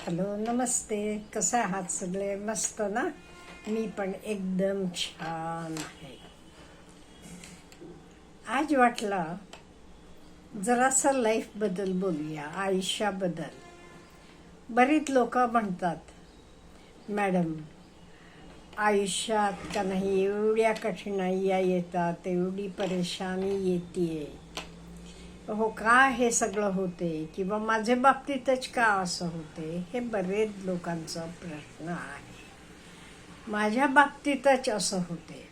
Hello नमस्ते. कसं आहात सगळे? मस्त ना? मी पण एकदम छान आहे. आज वाटलं जरासा लाईफबद्दल बोलूया आयुष्याबद्दल. बरीच लोक म्हणतात मॅडम आयुष्यात का नाही? एवढ्या कठीणाईया येतात एवढी परेशानी येते हो का हे सगळं होते? किंवा माझ्या बाबतीतच का असं होते? हे बरेच लोकांचा प्रश्न आहे. माझ्या बाबतीतच असं होते.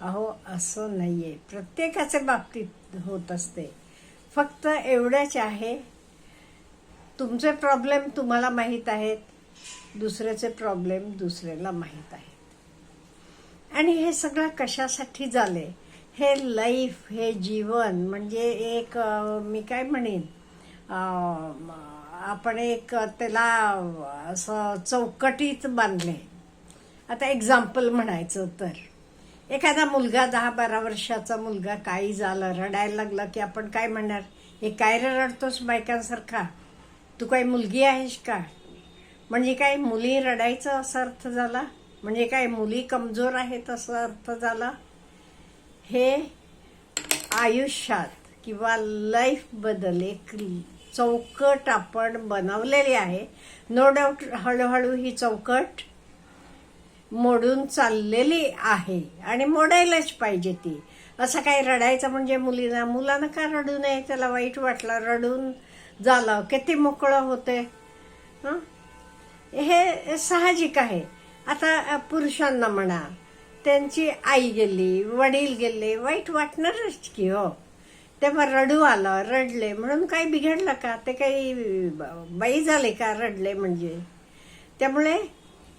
अहो असं नाही आहे प्रत्येकाच्या बाबतीत होत असते. फक्त एवढंच आहे. तुमचे प्रॉब्लेम तुम्हाला माहीत आहेत. दुसऱ्याचे प्रॉब्लेम दुसऱ्याला माहीत आहेत. आणि हे सगळं कशासाठी झाले हे लाईफ हे जीवन म्हणजे एक मी काय म्हणेन आपण एक त्याला असं चौकटीत बांधले. आता एक्झाम्पल म्हणायचं तर एखादा मुलगा दहा बारा वर्षाचा मुलगा काही झालं रडायला लागला की आपण काय म्हणणार? हे काय रडतोस बायकांसारखा? तू काही मुलगी आहेस का? म्हणजे काय मुली रडायचं असा अर्थ झाला? म्हणजे काय मुली कमजोर आहेत असा अर्थ झाला? हे आयुष्यात किंवा लाईफबद्दल एक चौकट आपण बनवलेली आहे. नो डाऊट हळूहळू ही चौकट मोडून चाललेली आहे आणि मोडायलाच पाहिजे ती. असं काही रडायचं म्हणजे मुलींना मुलांना का रडू नये? त्याला वाईट वाटलं रडून झालं किती मोकळं होते. हे साहजिक आहे. आता पुरुषांना म्हणा त्यांची आई गेली वडील गेले वाईट वाटणारच की हो. तेव्हा रडू आलं रडले. म्हणून काही बिघडलं का? ते काही बाई झाले का रडले म्हणजे? त्यामुळे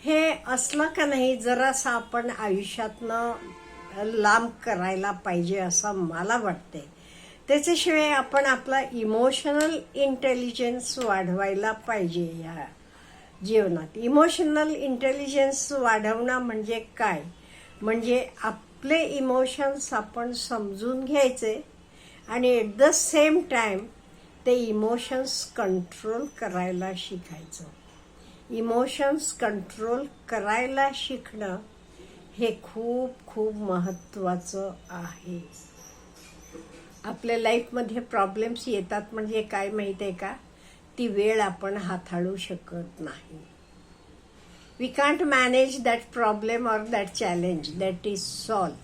हे असलं का नाही जरासं आपण आयुष्यातनं लांब करायला पाहिजे असं मला वाटते त्याच्याशिवाय आपण आपला इमोशनल इंटेलिजन्स वाढवायला पाहिजे या जीवनात. इमोशनल इंटेलिजन्स वाढवणं म्हणजे काय? म्हणजे आपले इमोशन्स आपण समजून घ्यायचे आणि एट द सेम टाइम ते इमोशन्स कंट्रोल करायला शिकायचं. इमोशन्स कंट्रोल करायला शिकणं हे खूप खूप महत्त्वाचं आहे. आपल्या लाईफमध्ये प्रॉब्लेम्स येतात म्हणजे काय माहीत आहे का? ती वेळ आपण हाताळू शकत नाही. We can't manage that problem or that challenge that is solve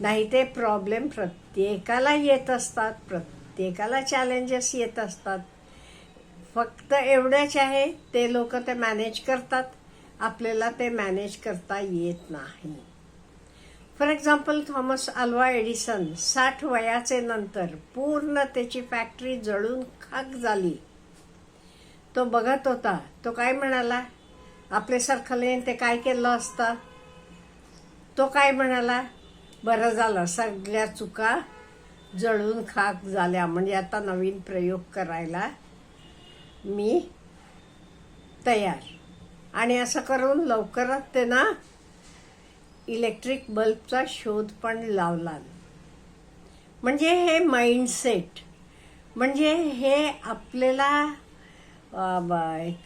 नाही ते प्रॉब्लेम प्रत्येकाला येत असतात. प्रत्येकाला चॅलेंजेस येत असतात. फक्त एवढंच आहे ते लोक ते मॅनेज करतात. आपल्याला ते मॅनेज करता येत नाही. For example Thomas Alva Edison साठ वयाचे नंतर पूर्ण त्याची फॅक्टरी जळून खाक झाली. तो बघत होता. तो काय म्हणाला? आपल्यासारखं ते काय केलं असतं? तो काय म्हणाला बरं झालं सगळ्या चुका जळून खाक झाल्या. म्हणजे आता नवीन प्रयोग करायला मी तयार. आणि असं करून लवकरच ते ना इलेक्ट्रिक बल्बचा शोध पण लावला. म्हणजे हे माइंडसेट म्हणजे हे आपल्याला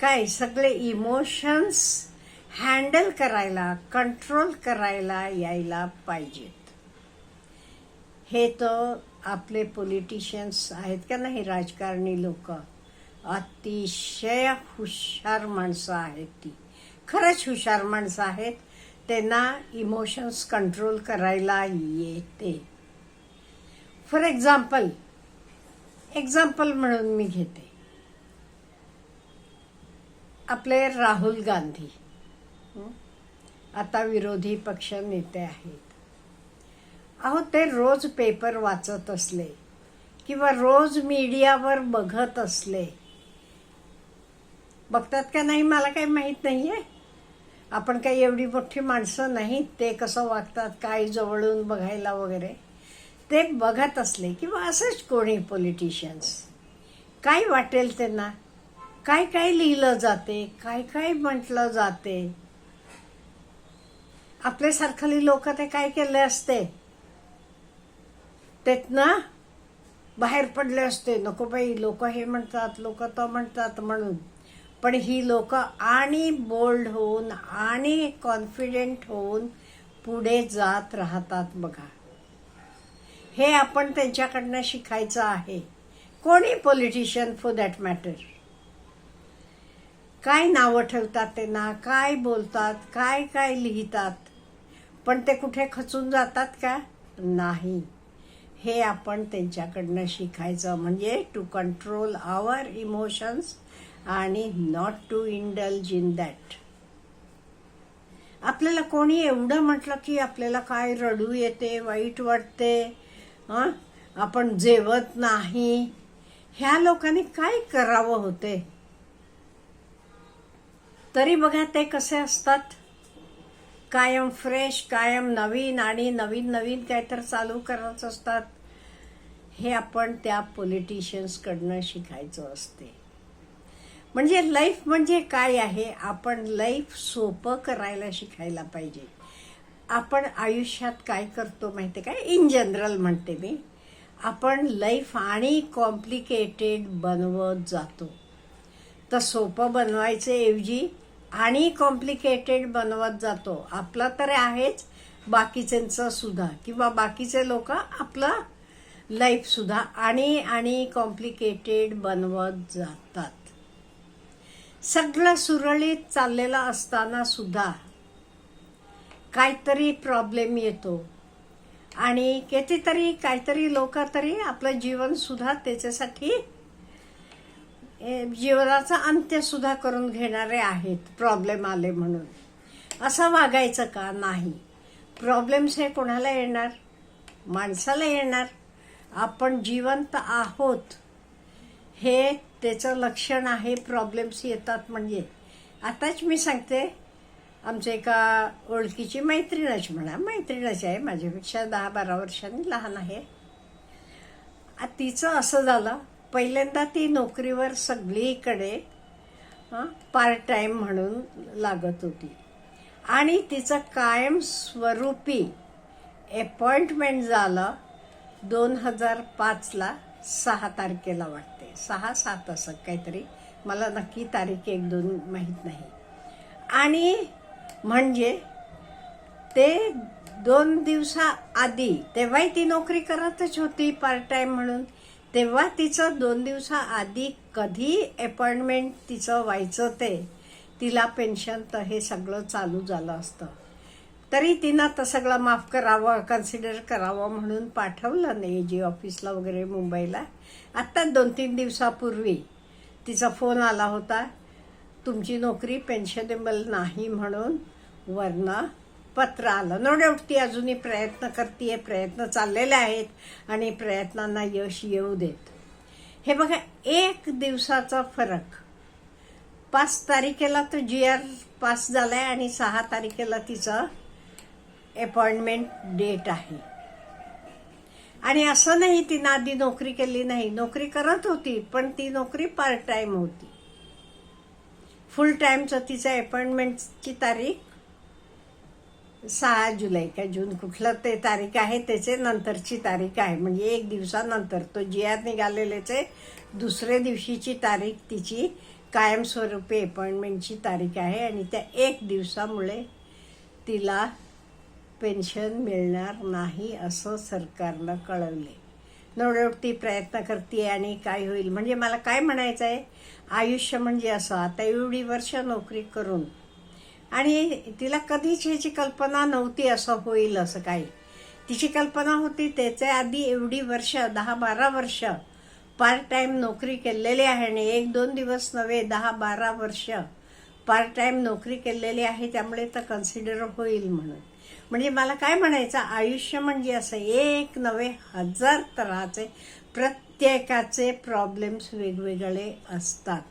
काय सगळे इमोशन्स हँडल करायला कंट्रोल करायला यायला पाहिजेत. हे तर आपले पॉलिटिशियन्स आहेत का नाही राजकारणी लोक? अतिशय हुशार माणसं आहेत ती. खरंच हुशार माणसं आहेत. त्यांना इमोशन्स कंट्रोल करायला येते. फॉर एक्झाम्पल एक्झाम्पल म्हणून मी घेते. आपले राहुल गांधी. आता विरोधी पक्ष नेते आहेत. अहो ते रोज पेपर वाचत असले किंवा रोज मीडियावर बघत असले. बघतात का नाही मला काही माहीत नाही आहे आपण काही एवढी मोठी माणसं नाहीत ते कसं वागतात काय जवळून बघायला वगैरे. ते बघत असले किंवा असंच कोणी पॉलिटिशियन्स काय वाटेल त्यांना? काय काय लिहिलं जाते काय काय म्हटलं जाते? आपल्यासारखली लोक ते काय केले असते? तेत ना बाहेर पडले असते. नको बाई लोक हे म्हणतात लोक तो म्हणतात म्हणून. पण ही लोक आणि बोल्ड होऊन आणि कॉन्फिडेंट होऊन पुढे जात राहतात बघा. हे आपण त्यांच्याकडनं शिकायचं आहे. कोणी पॉलिटिशियन फॉर दॅट मॅटर काय नावं ठेवतात त्यांना काय बोलतात काय काय लिहितात? पण ते कुठे खचून जातात का? नाही. हे आपण त्यांच्याकडनं शिकायचं. म्हणजे टू कंट्रोल आवर इमोशन्स आणि not to indulge in that आपल्याला कोणी एवढं म्हटलं की आपल्याला काय रडू येते वाईट वाटते आपण जेवत नाही. ह्या लोकांनी काय करावं होते? तरी बघा ते कसे असतात. कायम फ्रेश कायम नवीन आणि नवीन नवीन काय तर चालू करत असतात. हे आपण त्या पॉलिटिशियन्सकडनं शिकायचं असते. म्हणजे लाईफ म्हणजे काय आहे? आपण लाईफ सोपं करायला शिकायला पाहिजे. आपण आयुष्यात काय करतो माहिती काय इन जनरल म्हणते मी. आपण लाईफ आणि कॉम्प्लिकेटेड बनवत जातो. तर सोपं बनवायचं ऐवजी आणि कॉम्प्लिकेटेड बनवत जातो. आपला तर आहेच बाकीच्यांचं सुद्धा. किंवा बाकीचे लोक आपला लाईफ सुद्धा आणि आणि कॉम्प्लिकेटेड बनवत जातात. सगळं सुरळीत चाललेलं असताना सुद्धा काहीतरी प्रॉब्लेम येतो. आणि कितीतरी काहीतरी लोक तरी आपलं जीवन सुद्धा त्याच्यासाठी जीवनाचा अंत्यसुद्धा करून घेणारे आहेत प्रॉब्लेम आले म्हणून. असं वागायचं का? नाही. प्रॉब्लेम्स हे कोणाला येणार? माणसाला येणार. आपण जिवंत आहोत. हे त्याचं लक्षण आहे. प्रॉब्लेम्स येतात म्हणजे. आताच मी सांगते. आमच्या एका ओळखीची मैत्रीणच म्हणा मैत्रीणच आहे. माझ्यापेक्षा दहा बारा वर्षांनी लहान आहे. आ, तिचं असं झालं. पहिल्यांदा ती नोकरीवर सगळीकडे पार्ट टाईम म्हणून लागत होती. आणि तिचं कायम स्वरूपी अपॉइंटमेंट झालं दोन हजार पाचला सहा तारखेला वाटते. सहा सात असं काहीतरी. मला नक्की तारीख एक दोन माहीत नाही. आणि म्हणजे ते दोन दिवसाआधी तेव्हाही ती नोकरी करतच होती पार्ट टाईम म्हणून. तेव्हा तिचं दोन दिवसाआधी कधी अपॉइंटमेंट तिचं व्हायचं ते तिला पेन्शन तर हे सगळं चालू झालं असतं. तरी तिनं तर सगळं माफ करावं कन्सिडर करावं म्हणून पाठवलं नाही जी ऑफिसला वगैरे मुंबईला. आत्ता दोन तीन दिवसापूर्वी तिचा फोन आला होता तुमची नोकरी पेन्शनेबल नाही म्हणून वरनं पत्र आलं. नो डाऊट ती अजूनही प्रयत्न करते प्रयत्न चाललेले आहेत आणि प्रयत्नांना यश येऊ देत. हे बघा एक दिवसाचा फरक. पाच तारखेला तो जी आर पास झाला आहे आणि सहा तारखेला तिचं अपॉइंटमेंट डेट आहे. आणि असं नाही तिनं आधी नोकरी केली नाही. नोकरी करत होती पण ती नोकरी पार्ट टाईम होती. फुल टाईमचं तिचं अपॉइंटमेंटची तारीख सहा जुलै का जून कुठलं ते तारीख आहे त्याचे नंतरची तारीख आहे. म्हणजे एक दिवसानंतर तो जी आर निघालेल्याचे दुसऱ्या दिवशीची तारीख तिची कायमस्वरूपी अपॉइंटमेंटची तारीख आहे आणि त्या एक दिवसामुळे तिला पेन्शन मिळणार नाही असं सरकारनं कळवले नो डाऊट ती प्रयत्न करते आणि काय होईल? म्हणजे मला काय म्हणायचं आहे आयुष्य म्हणजे असं. आता एवढी वर्ष नोकरी करून आणि तिला कधीच ह्याची कल्पना नव्हती असं होईल असं काही. तिची कल्पना होती त्याच्या आधी एवढी वर्ष दहा बारा वर्ष पार्ट टाइम नोकरी केलेली आहे आणि एक दोन दिवस नव्हे दहा बारा वर्ष पार्ट टाइम नोकरी केलेली आहे त्यामुळे तर कन्सिडर होईल म्हणून. म्हणजे मला काय म्हणायचं आयुष्य म्हणजे असं एक नव्हे हजार तऱ्हाचे प्रत्येकाचे प्रॉब्लेम्स वेगवेगळे असतात.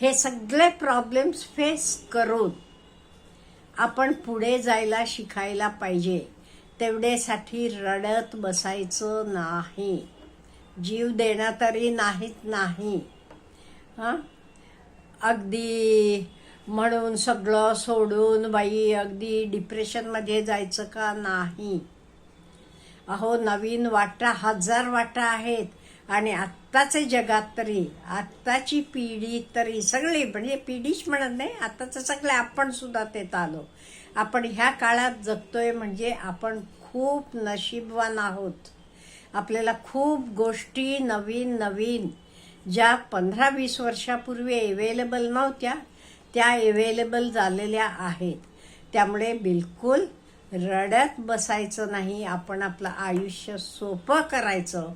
हे सगळे प्रॉब्लेम्स फेस करून आपण पुढे जायला शिकायला पाहिजे. तेवढेसाठी रडत बसायचं नाही. जीव देणं तरी नाहीत नाही. हां? अगदी म्हणून सगळं सोडून बाई अगदी डिप्रेशनमध्ये जायचं का नाही? अहो नवीन वाटा हजार वाटा आहेत. आणि आत्ताचे जगात तरी आत्ताची पिढी तरी सगळी म्हणजे पिढीच म्हणत नाही आत्ताचं सगळे आपण सुद्धा तेत आलो आपण ह्या काळात जगतोय म्हणजे आपण खूप नशीबवान आहोत. आपल्याला खूप गोष्टी नवीन नवीन ज्या पंधरा वीस वर्षापूर्वी अवेलेबल नव्हत्या त्या अवेलेबल झालेल्या आहेत. त्यामुळे बिलकुल रडत बसायचं नाही आपण आपलं आयुष्य सोपं करायचं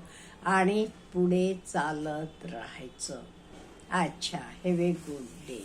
आणि पुढे चालत राहायचं. अच्छा हॅव ए गुड डे